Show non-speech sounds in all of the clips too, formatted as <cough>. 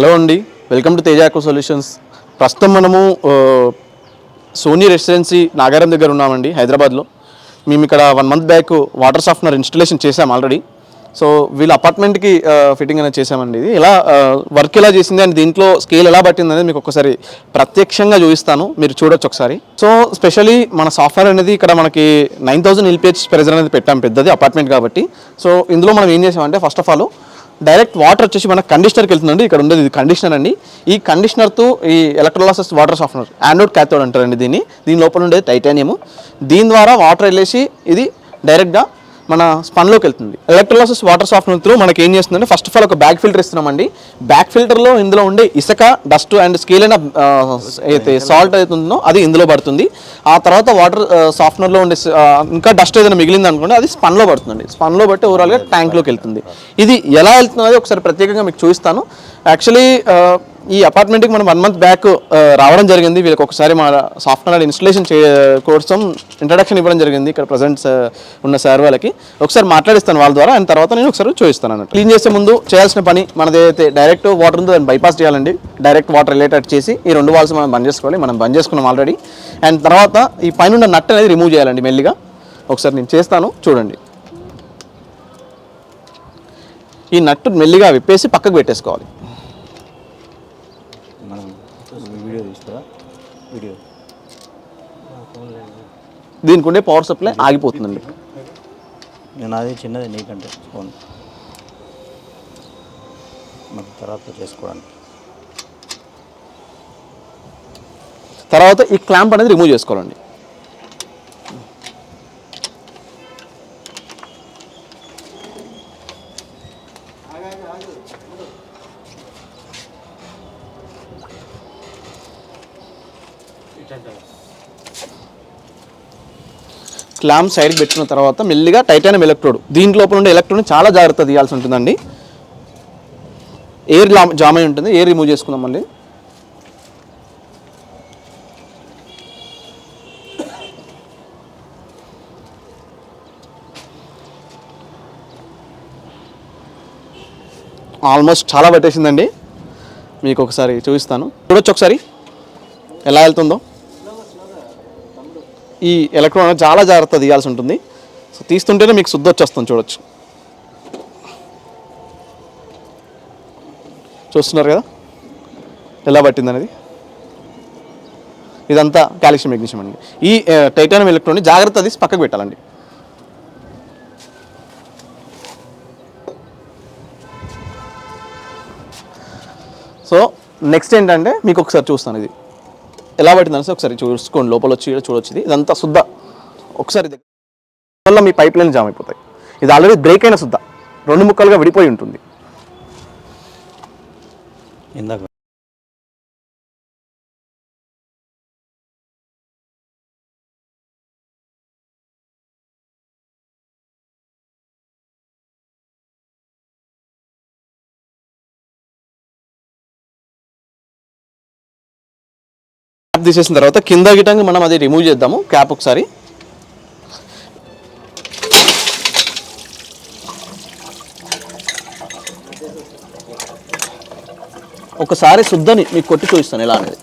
Hello అండి welcome to తేజాకో solutions. ప్రస్తుతం మనము సోనీ రెసిడెన్సీ నాగారం దగ్గర ఉన్నామండి హైదరాబాద్లో. మేము ఇక్కడ one month back water softener installation చేసాం ఆల్రెడీ సో వీళ్ళ అపార్ట్మెంట్కి ఫిట్టింగ్ అనేది చేసామండి ఇది. ఎలా వర్క్ ఎలా చేసింది అండ్ దీంట్లో స్కేల్ ఎలా పట్టింది అనేది మీకు ఒకసారి ప్రత్యక్షంగా చూపిస్తాను. మీరు చూడొచ్చు ఒకసారి. సో స్పెషలీ మన సాఫ్ట్వేర్ అనేది ఇక్కడ మనకి నైన్ థౌసండ్ ఎల్పిహెచ్ ప్రెజర్ అనేది పెట్టాం పెద్దది అపార్ట్మెంట్ కాబట్టి. సో ఇందులో మనం ఏం చేసామంటే first of all direct water వచ్చేసి మన కండిషనర్కి వెళ్తుందండి. ఇక్కడ ఉండేది ఇది కండిషనర్ అండి. ఈ కండిషనర్తో ఈ electrolysis water softener anode cathode అంటారండి దీన్ని. దీని లోపల ఉండేది టైటానియం దీని ద్వారా వాటర్ వెళ్ళేసి ఇది డైరెక్ట్గా మన స్పన్లోకి వెళ్తుంది. ఎలక్ట్రోలాసిస్ వాటర్ సాఫ్ట్నర్ త్రూ మనకి ఏం చేస్తుందంటే ఫస్ట్ ఆఫ్ ఆల్ ఒక బ్యాక్ ఫిల్టర్ ఇస్తున్నామండి. బ్యాక్ ఫిల్టర్లో ఇందులో ఉండే ఇసుక డస్ట్ అండ్ స్కేల్ అయిన అయితే సాల్ట్ అయితే ఉందో అది ఇందులో పడుతుంది. ఆ తర్వాత వాటర్ సాఫ్ట్నర్లో ఉండే ఇంకా డస్ట్ ఏదైనా మిగిలింది అనుకోండి అది స్పన్లో పడుతుంది స్పన్లో బట్టి ఓవరాల్గా ట్యాంక్లోకి వెళ్తుంది. ఇది ఎలా వెళ్తుందో ఒకసారి ప్రత్యేకంగా మీకు చూపిస్తాను. యాక్చువల్లీ ఈ అపార్ట్మెంట్కి మనం వన్ మంత్ బ్యాక్ రావడం జరిగింది. వీళ్ళకి ఒకసారి మా సాఫ్ట్వేర్ ఇన్స్టలేషన్ చే కోసం ఇంట్రడక్షన్ ఇవ్వడం జరిగింది. ఇక్కడ ప్రజెంట్ ఉన్న సార్ వాళ్ళకి. ఒకసారి మాట్లాడిస్తాను వాళ్ళ ద్వారా. అండ్ తర్వాత నేను ఒకసారి చూపిస్తాను అన్నట్టు. క్లీన్ చేసే ముందు చేయాల్సిన పని మనదైతే డైరెక్ట్ వాటర్ ఉందో దాన్ని బైపాస్ చేయాలండి. డైరెక్ట్ వాటర్ రిలేటెడ్ చేసి ఈ రెండు వాల్స్ మనం బంద్ చేసుకోవాలి. మనం బంద్ చేసుకున్నాం ఆల్రెడీ అండ్ తర్వాత ఈ పైన ఉన్న నట్ అనేది రిమూవ్ చేయాలండి మెల్లిగా. ఒకసారి నేను చేస్తాను. చూడండి. ఈ నట్టు మెల్లిగా విప్పేసి పక్కకు పెట్టేసుకోవాలి. దీనికి ఉండే పవర్ సప్లై ఆగిపోతుందండి. నేను అది చిన్నది నీకంటే ఫోన్ మనకు తర్వాత చేసుకోవడానికి. తర్వాత ఈ క్లాంప్ అనేది రిమూవ్ చేసుకోవాలండి. క్లాంప్ సైడ్కి పెట్టిన తర్వాత మెల్లిగా టైటానియం ఎలక్ట్రోడ్ దీని లోపల ఉండే ఎలక్ట్రోడ్ని చాలా జాగ్రత్త తీయాల్సి ఉంటుందండి. ఎయిర్ జామ్ అయి ఉంటుంది ఎయిర్ రిమూవ్ చేసుకుందాం మళ్ళీ ఆల్మోస్ట్ చాలా పట్టేసిందండి. మీకు ఒకసారి చూపిస్తాను. చూడొచ్చు ఒకసారి ఎలా వెళ్తుందో. ఈ ఎలక్ట్రాన్ చాలా జాగ్రత్త తీయాల్సి ఉంటుంది. సో తీస్తుంటేనే మీకు శుద్ధి వచ్చేస్తుంది చూడొచ్చు. చూస్తున్నారు కదా? ఎలా పట్టింది అనేది? ఇదంతా కాల్షియం మెగ్నీషియం అండి. ఈ టైటానియం ఎలక్ట్రాన్ జాగ్రత్త తీసి పక్కకు పెట్టాలండి. సో నెక్స్ట్ ఏంటంటే మీకు ఒకసారి చూస్తాను ఇది. ఎలా పట్టిందని ఒకసారి చూసుకోండి. లోపల వచ్చి చూడొచ్చు ఇది. ఇదంతా శుద్ధ. ఒకసారి వల్ల మీ పైప్ లైన్ జామ్ అయిపోతాయి. ఇది ఆల్రెడీ బ్రేక్ అయిన శుద్ధ. రెండు ముక్కలుగా విడిపోయి ఉంటుంది. ఇందాక క్యాప్ తీసేసిన తర్వాత కింద గిటంగా మనం అది రిమూవ్ చేద్దాము క్యాప్ ఒకసారి. ఒకసారి శుద్ధని మీకు కొట్టి చూపిస్తాను ఎలా అనేది.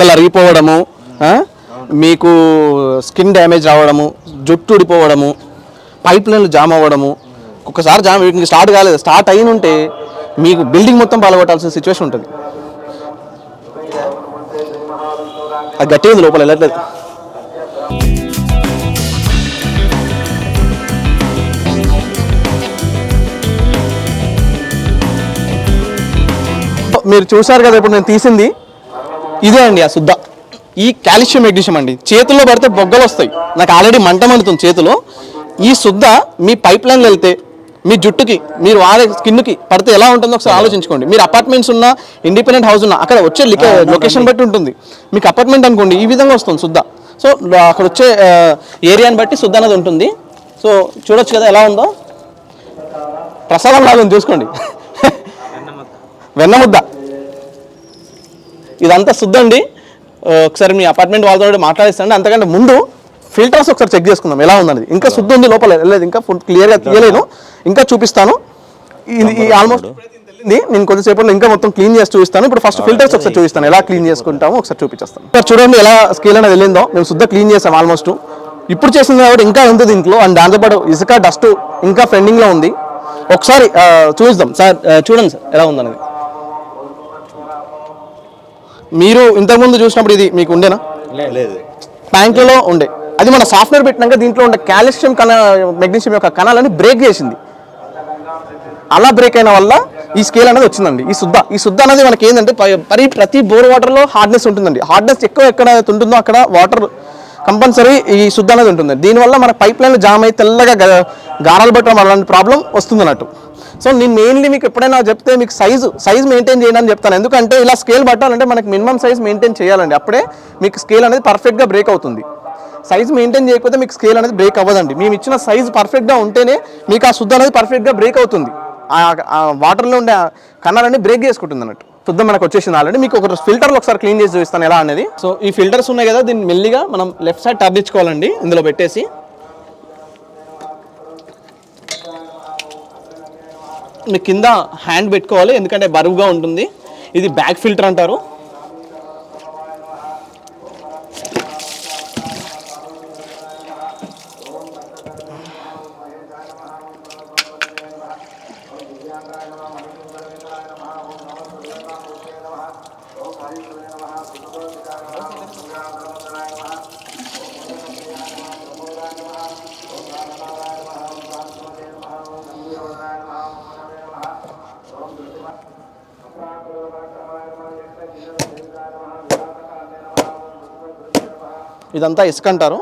మొక్కలు అరిగిపోవడము? మీకు స్కిన్ డ్యామేజ్ రావడము జుట్టు ఊడిపోవడము పైప్ లైన్లు జామ్ అవ్వడము. ఒక్కసారి జామ్ ఇంక స్టార్ట్ కాలేదు. స్టార్ట్ అయిన ఉంటే మీకు బిల్డింగ్ మొత్తం పాల్గొట్టాల్సిన సిచ్యువేషన్ ఉంటుంది. అది గట్టిగా ఉంది లోపల వెళ్ళట్లేదు. మీరు చూసారు కదా ఇప్పుడు నేను తీసింది. ఇదే అండి ఆ శుద్ధ. ఈ కాల్షియం మెగ్నీషియం అండి. చేతుల్లో పడితే బొగ్గలు వస్తాయి. నాకు ఆల్రెడీ మంట మండుతుంది చేతిలో. ఈ శుద్ధ మీ పైప్ లైన్లో వెళ్తే మీ జుట్టుకి మీరు వాడే స్కిన్కి పడితే ఎలా ఉంటుందో ఒకసారి ఆలోచించుకోండి. మీరు అపార్ట్మెంట్స్ ఉన్న ఇండిపెండెంట్ హౌస్ ఉన్న అక్కడ వచ్చే లొకేషన్ బట్టి ఉంటుంది. మీకు అపార్ట్మెంట్ అనుకోండి ఈ విధంగా వస్తుంది శుద్ధ. సో అక్కడ వచ్చే ఏరియాని బట్టి శుద్ధ అనేది ఉంటుంది. సో చూడొచ్చు కదా ఎలా ఉందో. ప్రసాదం లాగా చూసుకోండి. <laughs> వెన్న ముద్ద. ఇదంతా శుద్ధండి ఒకసారి మీ అపార్ట్మెంట్ వాళ్ళతో మాట్లాడిస్తాండి అంతకంటే ముందు ఫిల్టర్స్ ఒకసారి చెక్ చేసుకుందాం ఎలా ఉందనేది. ఇంకా శుద్ధ ఉంది లోపల వెళ్ళలేదు ఇంకా ఫుల్ క్లియర్గా తీయలేను ఇంకా చూపిస్తాను. ఇది ఆల్మోస్ట్ నేను కొద్దిసేపట్లో ఇంకా మొత్తం క్లీన్ చేసి చూపిస్తాను. ఇప్పుడు ఫస్ట్ ఫిల్టర్స్ ఒకసారి చూపిస్తాను. ఎలా క్లీన్ చేసుకుంటామో ఒకసారి చూపించేస్తాను. ఇక్కడ చూడండి ఎలా స్కేల్ అనేది వెళ్ళిందో. మేము శుద్ధ క్లీన్ చేసాం ఆల్మోస్ట్ ఇప్పుడు చేసింది కాబట్టి ఇంకా ఉంది దీంట్లో. అండ్ దాంతోపాటు ఇసుక డస్ట్ ఇంకా పెండింగ్లో ఉంది. ఒకసారి చూపిస్తాం సార్ చూడండి సార్ ఎలా ఉందనేది. మీరు ఇంతకుముందు చూసినప్పుడు ఇది మీకు ఉండేనా? లేదు. ట్యాంక్లలో ఉండే. అది మన సాఫ్ట్వేర్ పెట్టినాక దీంట్లో ఉండే కాల్షియం కణ మెగ్నీషియం యొక్క కణాలని బ్రేక్ చేసింది. అలా బ్రేక్ అయిన వల్ల ఈ స్కేల్ అనేది వచ్చిందండి. ఈ శుద్ధ ఈ శుద్ధ అనేది మనకి ఏంటంటే పరి ప్రతి బోర్ వాటర్లో హార్డ్నెస్ ఉంటుందండి. హార్డ్నెస్ ఎక్కువ ఎక్కడ ఉంటుందో అక్కడ వాటర్ కంపల్సరీ ఈ శుద్ధ అనేది ఉంటుంది దీనివల్ల మన పైప్ లైన్ జామ్ అయి తెల్లగా గారాలు పెట్టడం అలాంటి ప్రాబ్లం వస్తుంది అన్నట్టు. సో నేను మెయిన్లీ మీకు ఎప్పుడైనా చెప్తే మీకు సైజు సైజ్ మెయింటైన్ చేయండి అని చెప్తాను. ఎందుకంటే ఇలా స్కేల్ పట్టాలంటే మనకి మినిమం సైజ్ మెయింటైన్ చేయాలండి. అప్పుడే మీకు స్కేల్ అనేది పర్ఫెక్ట్గా బ్రేక్ అవుతుంది. సైజ్ మెయింటైన్ చేయకపోతే మీకు స్కేల్ అనేది బ్రేక్ అవ్వదండి. మేము ఇచ్చిన సైజ్ పర్ఫెక్ట్గా ఉంటేనే మీకు ఆ శుద్ధ అనేది పర్ఫెక్ట్గా బ్రేక్ అవుతుంది. ఆ- వాటర్లో ఉండే కన్నాలన్నీ బ్రేక్ చేసుకుంటుంది అన్నట్టు. శుద్ధం మనకు వచ్చేసింది ఆల్రెడీ మీకు ఒక ఫిల్టర్లు ఒకసారి క్లీన్ చేసి చూపిస్తాను ఎలా అనేది. సో ఈ ఫిల్టర్స్ ఉన్నాయి కదా దీన్ని మెల్లిగా మనం లెఫ్ట్ సైడ్ టర్న్ ఇచ్చుకోవాలండి ఇందులో పెట్టేసి. మీ కింద హ్యాండ్ పెట్టుకోవాలి ఎందుకంటే బరువుగా ఉంటుంది. ఇది బ్యాక్ ఫిల్టర్ అంటారు. ఇదంతా ఇసుక అంటారు.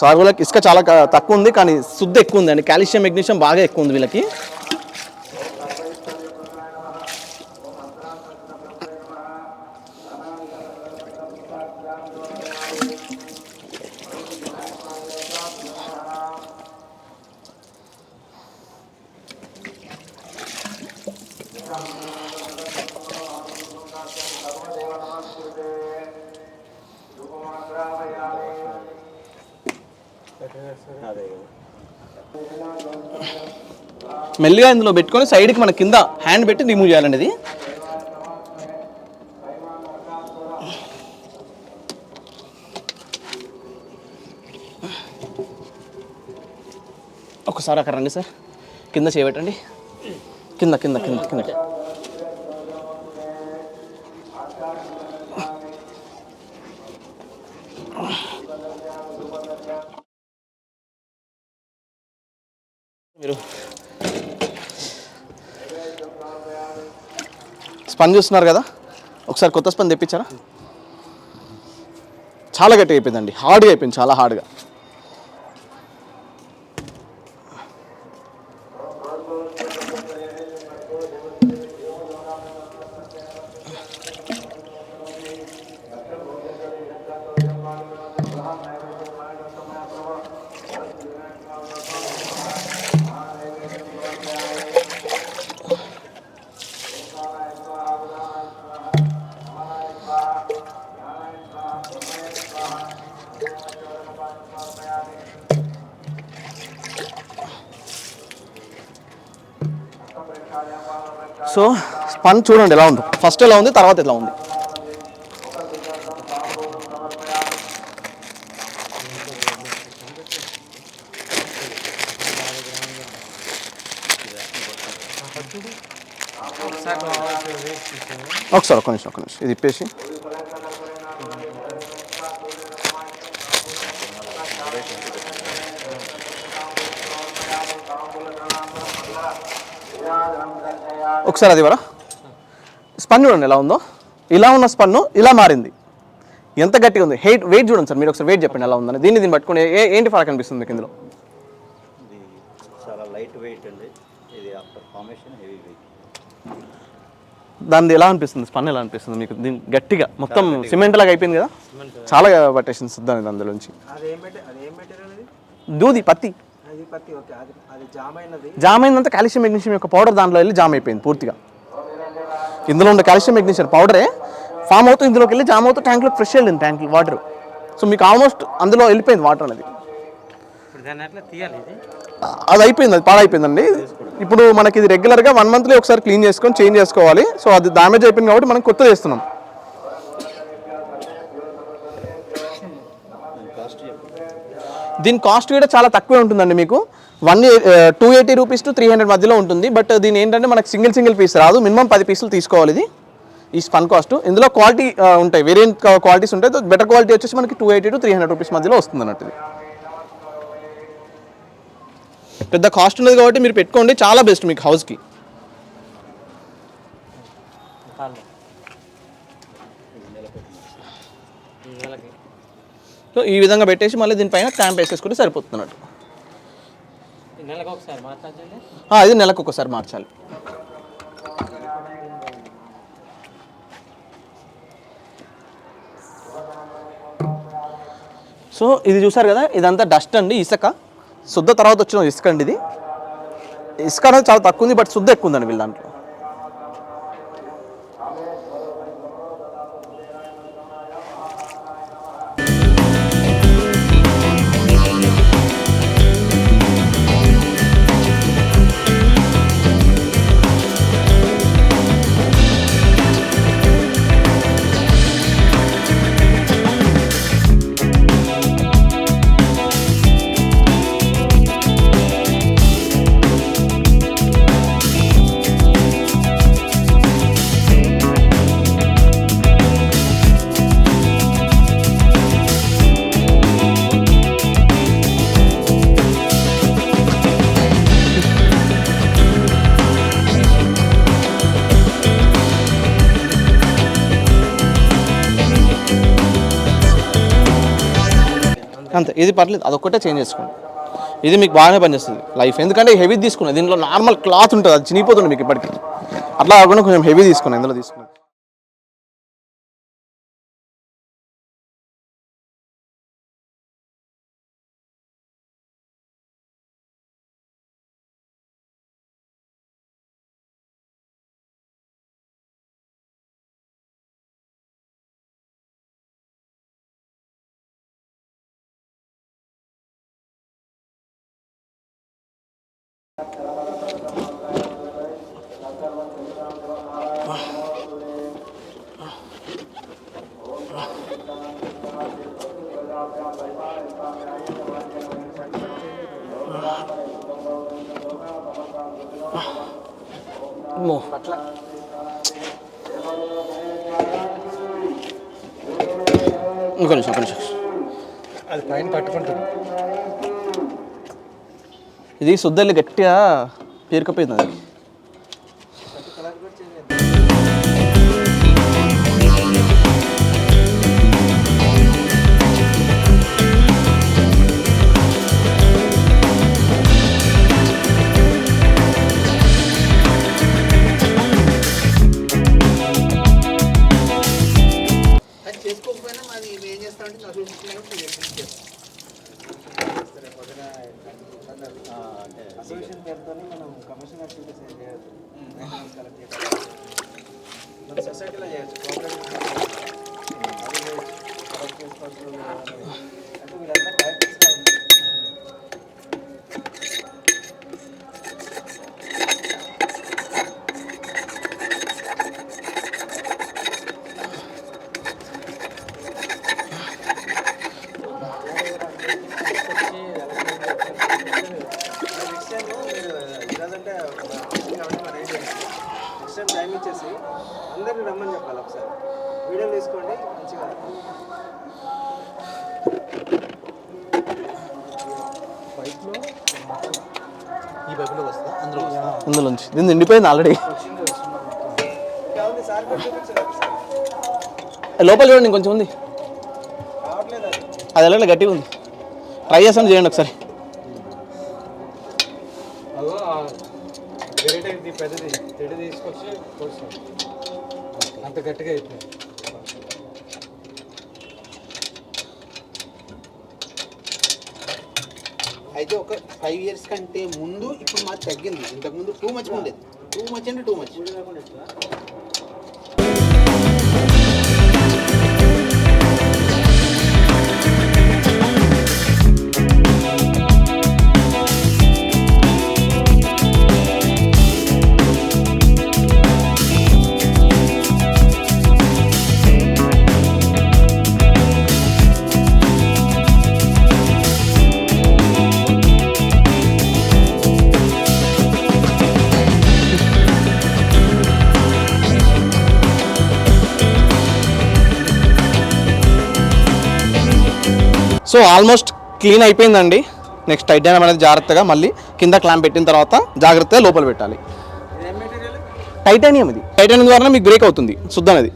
సాగులకు ఇసుక చాలా తక్కువ ఉంది కానీ శుద్ధ ఎక్కువ ఉంది అండి. కాల్షియం మెగ్నీషియం బాగా ఎక్కువ ఉంది వీళ్ళకి. మెల్లిగా ఇందులో పెట్టుకొని సైడ్కి మన కింద హ్యాండ్ పెట్టి రిమూవ్ చేయాలండి ఇది ఒకసారి అక్కడ రండి సార్. కింద చేయబెట్టండి కింద కింద కింద కింద. మీరు స్పంజ్ చూస్తున్నారు కదా? ఒకసారి కొత్త స్పంజ్ తెప్పించారా? చాలా గట్టిగా అయిపోయిందండి. హార్డ్గా అయిపోయింది చాలా హార్డ్గా. సో స్పన్ చూడండి ఎలా ఉంది. ఫస్ట్ ఎలా ఉంది తర్వాత ఎలా ఉంది? ఒకసారి ఒక నిమిషం ఒక నిమిషం. ఇది ఇప్పేసి. ఒకసారి అది వరా స్పన్ చూడండి ఎలా ఉందో. ఇలా ఉన్న స్పన్ను ఇలా మారింది. ఎంత గట్టిగా ఉంది? హెయిట్ వెయిట్ చూడండి సార్ మీరు ఒకసారి వెయిట్ చెప్పండి ఎలా ఉందని. దీన్ని దీన్ని పట్టుకుని ఏ ఏంటి ఫరక్ అనిపిస్తుంది మీకు ఇందులో? ఇది చాలా లైట్ వెయిట్ అండి. ఇది ఆఫ్టర్ ఫార్మేషన్ హెవీ వెయిట్ దాన్ని ఎలా అనిపిస్తుంది? స్పన్ ఎలా అనిపిస్తుంది మీకు? దీని గట్టిగా మొత్తం సిమెంట్ లాగా అయిపోయింది కదా? చాలా పట్టేసింది దాని అందులోంచి అదేం మెటీ అదేం మెటీరియల్ అది దూది పత్తి. అది పత్తి ఓకే అది అది జామ్ అయినది జామ్ అయిందంతా కాల్షియం మెగ్నీషియం యొక్క పౌడర్ దాంట్లో వెళ్ళి జామ్ అయిపోయింది పూర్తిగా. ఇందులో ఉన్న కాల్షియం మెగ్నీషియం పౌడరే ఫామ్ అవుతూ ఇందులోకి వెళ్ళి జామ్ అవుతూ ట్యాంక్లో ఫ్రెష్ వెళ్ళింది ట్యాంక్ వాటర్. సో మీకు ఆల్మోస్ట్ అందులో వెళ్ళిపోయింది వాటర్ అనేది. ఇప్పుడు దాన్ని అట్లా తీయాలి ఇది? అది అయిపోయింది అది పాడైపోయిందండి. ఇప్పుడు మనకి ఇది రెగ్యులర్గా వన్ మంత్లీ ఒకసారి క్లీన్ చేసుకొని చేంజ్ చేసుకోవాలి. సో అది డ్యామేజ్ అయిపోయింది కాబట్టి మనం కొత్త చేస్తున్నాం దీని కాస్ట్ కూడా చాలా తక్కువే ఉంటుందండి మీకు. One two eighty rupees to three hundred మధ్యలో ఉంటుంది. బట్ దీని ఏంటంటే మనకు సింగిల్ సింగిల్ పీస్ రాదు. మినిమం పది పీసులు తీసుకోవాలి ఇది. ఈ స్పన్ కాస్ట్ ఇందులో క్వాలిటీ ఉంటాయి. వేరియంట్ క్వాలిటీస్ ఉంటాయి. బెటర్ క్వాలిటీ వచ్చేసి మనకి two eighty to three hundred rupees మధ్యలో వస్తుంది అన్నట్టు ఇది. పెద్ద కాస్ట్ ఉన్నది కాబట్టి మీరు పెట్టుకోండి. చాలా బెస్ట్ మీకు హౌస్కి కాళ్ళు నెలకి సో ఈ విధంగా పెట్టేసి మళ్ళీ దీనిపైన క్యాంప్ వేసేసుకుంటే సరిపోతుంది అన్నట్టు ఆ, ఇది నెలకు ఒకసారి మార్చాలి. సో ఇది చూసారు కదా ఇదంతా డస్ట్ అండి ఇసుక. శుద్ధ తర్వాత వచ్చిన ఇసుక అండి ఇది. ఇసుక అనేది చాలా తక్కువ ఉంది బట్ శుద్ధ ఎక్కువ ఉందండి వీళ్ళ దాంట్లో. అంతే. ఇది పర్లేదు అదొక్కటే చేంజ్ చేసుకోండి. ఇది మీకు బాగానే పనిచేస్తుంది లైఫ్ ఎందుకంటే హెవీ తీసుకున్నాయి. దీంట్లో నార్మల్ క్లాత్ ఉంటుంది అది చినిగిపోతుంది మీకు ఇప్పటికి. అట్లా కాకుండా కొంచెం హెవీ తీసుకున్నాను ఇందులో తీసుకున్నాను ఇంకో నిమిషం ఒక నిమిషం. అది పైన పట్టుకుంటుంది. ఇది శుద్ధల్లి గట్టిగా పేరుకపోయింది అది సార్ దీని నిండిపోయింది ఆల్రెడీ లోపల చూడండి ఇంకొంచెం ఉంది. అది ఎలా గట్టిగా ఉంది. ట్రై చేస్తాను చేయండి ఒకసారి. అంత గట్టిగా అయిపోయింది. అయితే ఒక ఫైవ్ ఇయర్స్ కంటే ముందు ఇప్పుడు మాకు తగ్గింది. ఇంతకుముందు టూ మచ్ ఉండేది. టూ మచ్ అంటే too much so almost clean అయిపోయిందండి. నెక్స్ట్ టైటానియం అనేది జాగ్రత్తగా మళ్ళీ కింద క్లాంప్ పెట్టిన తర్వాత జాగ్రత్తగా లోపల పెట్టాలి. టైటానియం ఇది. టైటానియం ద్వారా మీకు బ్రేక్ అవుతుంది. శుద్ధం అనేది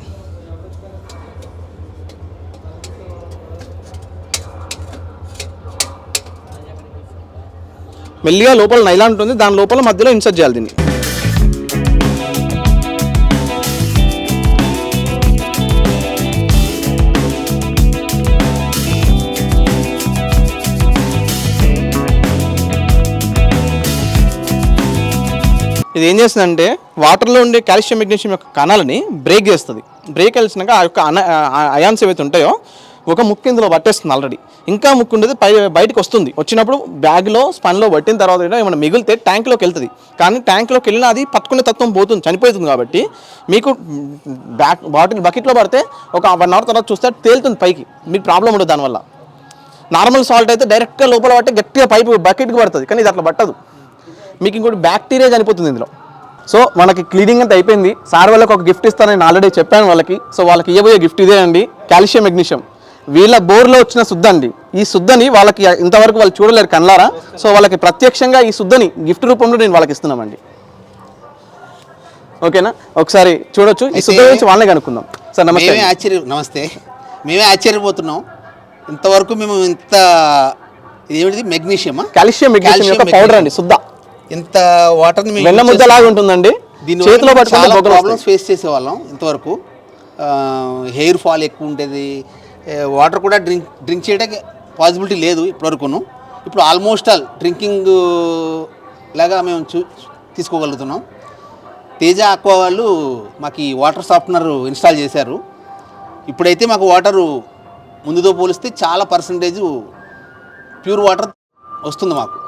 మెల్లిగా లోపల నైలాన్ ఉంటుంది. దాని లోపల మధ్యలో ఇన్సర్ట్ చేయాలి దీన్ని. ఇది ఏం చేస్తుందంటే వాటర్లో ఉండే కాల్షియం మెగ్నీషియం యొక్క కణాలని బ్రేక్ చేస్తుంది. బ్రేక్ కలిసినాక ఆ యొక్క అన అయాన్స్ ఏవైతే ఉంటాయో ఒక ముక్కు ఇందులో పట్టేస్తుంది ఆల్రెడీ ఇంకా ముక్కు ఉండేది పై బయటకు వస్తుంది. వచ్చినప్పుడు బ్యాగ్లో స్పన్లో పట్టిన తర్వాత ఏమైనా మిగిలితే ట్యాంక్లోకి వెళ్తుంది. కానీ ట్యాంక్లోకి వెళ్ళినా అది పట్టుకునే తత్వం పోతుంది చనిపోతుంది కాబట్టి మీకు బ్యాక్ బాటిల్ బకెట్లో పడితే ఒక వన్ అవర్ తర్వాత చూస్తే తేలుతుంది పైకి. మీకు ప్రాబ్లం ఉండదు దానివల్ల. నార్మల్ సాల్ట్ అయితే డైరెక్ట్గా లోపల పట్టే గట్టిగా పైపు బకెట్కి పడుతుంది. కానీ ఇది అట్లా పట్టదు. మీకు ఇంకోటి బ్యాక్టీరియా చనిపోతుంది ఇందులో. సో మనకి క్లీనింగ్ అంతా అయిపోయింది. సార్ వాళ్ళకి ఒక గిఫ్ట్ ఇస్తానని నేను ఆల్రెడీ చెప్పాను వాళ్ళకి. సో వాళ్ళకి ఇవ్వబోయే గిఫ్ట్ ఇదే అండి. Calcium magnesium. వీళ్ళ బోర్లో వచ్చిన శుద్ధండి ఈ శుద్ధని వాళ్ళకి ఇంతవరకు వాళ్ళు చూడలేరు కన్నారా సో వాళ్ళకి ప్రత్యక్షంగా ఈ శుద్ధని గిఫ్ట్ రూపంలో నేను వాళ్ళకి ఇస్తున్నామండి. ఓకేనా? ఒకసారి చూడొచ్చు. ఈ శుద్ధ గురించి వాళ్ళనే కనుక్కుందాం. సార్ నమస్తే ఆశ్చర్య నమస్తే. మేమే ఆశ్చర్యపోతున్నాం. ఇంతవరకు మేము ఇంత ఇదేమిటిది? మెగ్నీషియమా? కాల్షియం మెగ్నీషియం యొక్క పౌడర్ అండి శుద్ధ. ఇంత వాటర్ని మేము వెన్న use ముద్ద లాగా ఉంటుందండి చేతిలో చాలా ప్రాబ్లమ్స్. ఫేస్ చేసేవాళ్ళం ఇంతవరకు. హెయిర్ ఫాల్ ఎక్కువ ఉంటుంది వాటర్ కూడా డ్రింక్ డ్రింక్ చేయడానికి పాసిబిలిటీ లేదు ఇప్పటివరకును. ఇప్పుడు ఆల్మోస్ట్ ఆల్ డ్రింకింగ్ లాగా మేము చూ తీసుకోగలుగుతున్నాం. తేజ ఆక్వా వాళ్ళు మాకు ఈ వాటర్ సాఫ్ట్నర్ ఇన్స్టాల్ చేశారు. ఇప్పుడైతే మాకు వాటరు ముందుతో పోలిస్తే చాలా పర్సంటేజ్ ప్యూర్ వాటర్ వస్తుంది మాకు.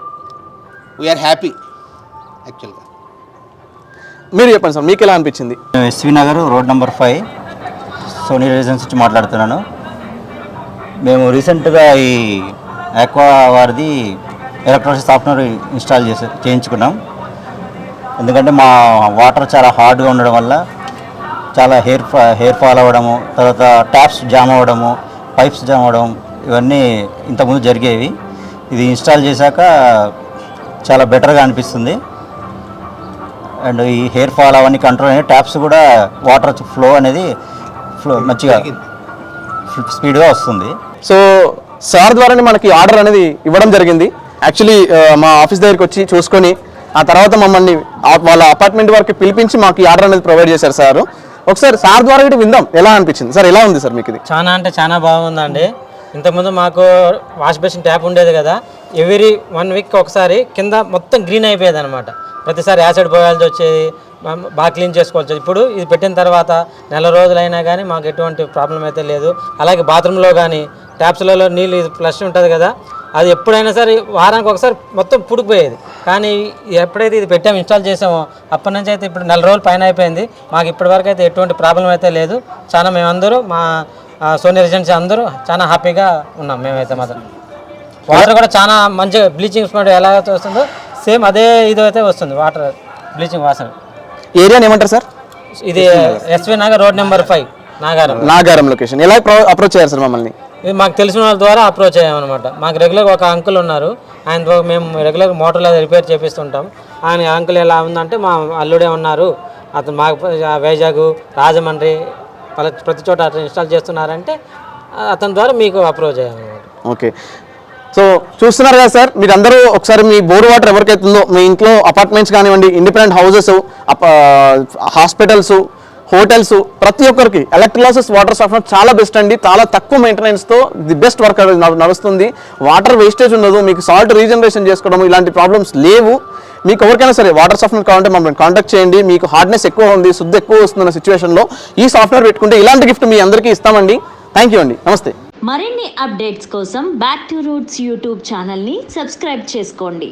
వీఆర్ హ్యాపీ యాక్చువల్గా. మీరు చెప్పండి సార్ మీకు ఎలా అనిపించింది? SV Nagar road number five Sony residence నుంచి మాట్లాడుతున్నాను. మేము రీసెంట్గా ఈ ఆక్వా వారిది ఎలక్ట్రానిక్ సాఫ్ట్వేర్ ఇన్స్టాల్ చేసి చేయించుకున్నాం. ఎందుకంటే మా వాటర్ చాలా హార్డ్గా ఉండడం వల్ల చాలా హెయిర్ ఫా హెయిర్ ఫాల్ అవ్వడము తర్వాత ట్యాప్స్ జామ్ అవ్వడము పైప్స్ జామ్ అవ్వడం ఇవన్నీ ఇంతకుముందు జరిగేవి. ఇది ఇన్స్టాల్ చేశాక చాలా బెటర్గా అనిపిస్తుంది. అండ్ ఈ హెయిర్ ఫాల్ అవన్నీ కంట్రోల్ అయినాయి. ట్యాప్స్ కూడా వాటర్ ఫ్లో అనేది ఫ్లో మంచిగా స్పీడ్గా వస్తుంది. సో సార్ ద్వారానే మనకి ఆర్డర్ అనేది ఇవ్వడం జరిగింది. యాక్చువల్లీ మా ఆఫీస్ దగ్గరికి వచ్చి చూసుకొని ఆ తర్వాత మమ్మల్ని వాళ్ళ అపార్ట్మెంట్ వరకు పిలిపించి మాకు ఈ ఆర్డర్ అనేది ప్రొవైడ్ చేశారు సార్. ఒకసారి సార్ ద్వారా కూడా విందాం. ఎలా అనిపించింది? సార్ ఎలా ఉంది సార్ మీకు ఇది? చాలా అంటే చాలా బాగుందండి. ఇంతకుముందు మాకు వాష్ బేసిన్ ట్యాప్ ఉండేది కదా ఎవ్రీ వన్ వీక్ ఒకసారి కింద మొత్తం గ్రీన్ అయిపోయేది అనమాట ప్రతిసారి యాసిడ్ పోయాల్సి వచ్చేది బాగా క్లీన్ చేసుకోవచ్చు ఇప్పుడు ఇది పెట్టిన తర్వాత నెల రోజులైనా కానీ మాకు ఎటువంటి ప్రాబ్లం అయితే లేదు. అలాగే బాత్రూంలో కానీ ట్యాప్స్లలో నీళ్ళు ఇది ఫ్లష్ ఉంటుంది కదా అది ఎప్పుడైనా సరే వారానికి ఒకసారి మొత్తం పుడిపోయేది కానీ ఎప్పుడైతే ఇది పెట్టాము ఇన్స్టాల్ చేసామో అప్పటి నుంచి అయితే ఇప్పుడు నెల రోజులు పైన అయిపోయింది. మాకు ఇప్పటివరకు అయితే ఎటువంటి ప్రాబ్లం అయితే లేదు. చాలా మేమందరూ మా సోనీ రెసిడెన్సీ అందరూ చాలా హ్యాపీగా ఉన్నాం మేమైతే మాత్రం. వాటర్ కూడా చాలా మంచిగా బ్లీచింగ్ స్పాట్ ఎలా అయితే వస్తుందో సేమ్ అదే ఇది అయితే వస్తుంది వాటర్ బ్లీచింగ్ వాసన. ఏరియాని ఏమంటారు సార్ ఇది SV Nagar road number five Nagaram Nagaram location ఎలా అప్రోచ్ అయ్యారు సార్ మమ్మల్ని? ఇది మాకు తెలిసిన వాళ్ళ ద్వారా అప్రోచ్ అయ్యామన్నమాట మాకు రెగ్యులర్ ఒక అంకుల్ ఉన్నారు. ఆయన మేము రెగ్యులర్ మోటార్లు అది రిపేర్ చేపిస్తుంటాం. ఆయన అంకుల్ ఎలా ఉందంటే మా అల్లుడే ఉన్నారు. అతను మాకు వైజాగ్ రాజమండ్రి ప్రతి చోట అట్లా ఇన్స్టాల్ చేస్తున్నారంటే అతని ద్వారా మీకు అప్రోచ్ అయ్యామన్నమాట ఓకే. సో చూస్తున్నారు కదా సార్ మీరు అందరూ ఒకసారి మీ బోర్ వాటర్ ఎవరికైతుందో మీ ఇంట్లో అపార్ట్మెంట్స్ కానివ్వండి ఇండిపెండెంట్ హౌసెస్ హాస్పిటల్స్ హోటల్స్ ప్రతి ఒక్కరికి ఎలక్ట్రిలాసెస్ వాటర్ సాఫ్ట్వేర్ చాలా బెస్ట్ అండి. చాలా తక్కువ మెయింటెనెన్స్తో ది బెస్ట్ వర్క్ నడుస్తుంది. వాటర్ వేస్టేజ్ ఉండదు మీకు సాల్ట్ రీజనరేషన్ చేసుకోవడం ఇలాంటి ప్రాబ్లమ్స్ లేవు. మీకు ఎవరికైనా సరే వాటర్ సాఫ్ట్వేర్ కావాలంటే మమ్మల్ని కాంటాక్ట్ చేయండి. మీకు హార్డ్నెస్ ఎక్కువ ఉంది శుద్ధి ఎక్కువ వస్తున్న సిచ్యువేషన్లో ఈ సాఫ్ట్వేర్ పెట్టుకుంటే ఇలాంటి గిఫ్ట్ మీ అందరికీ ఇస్తామండి. థ్యాంక్ యూ అండి. నమస్తే. మరిన్ని అప్డేట్స్ కోసం బ్యాక్ టు రూట్స్ యూట్యూబ్ ఛానల్ని సబ్స్క్రైబ్ చేసుకోండి.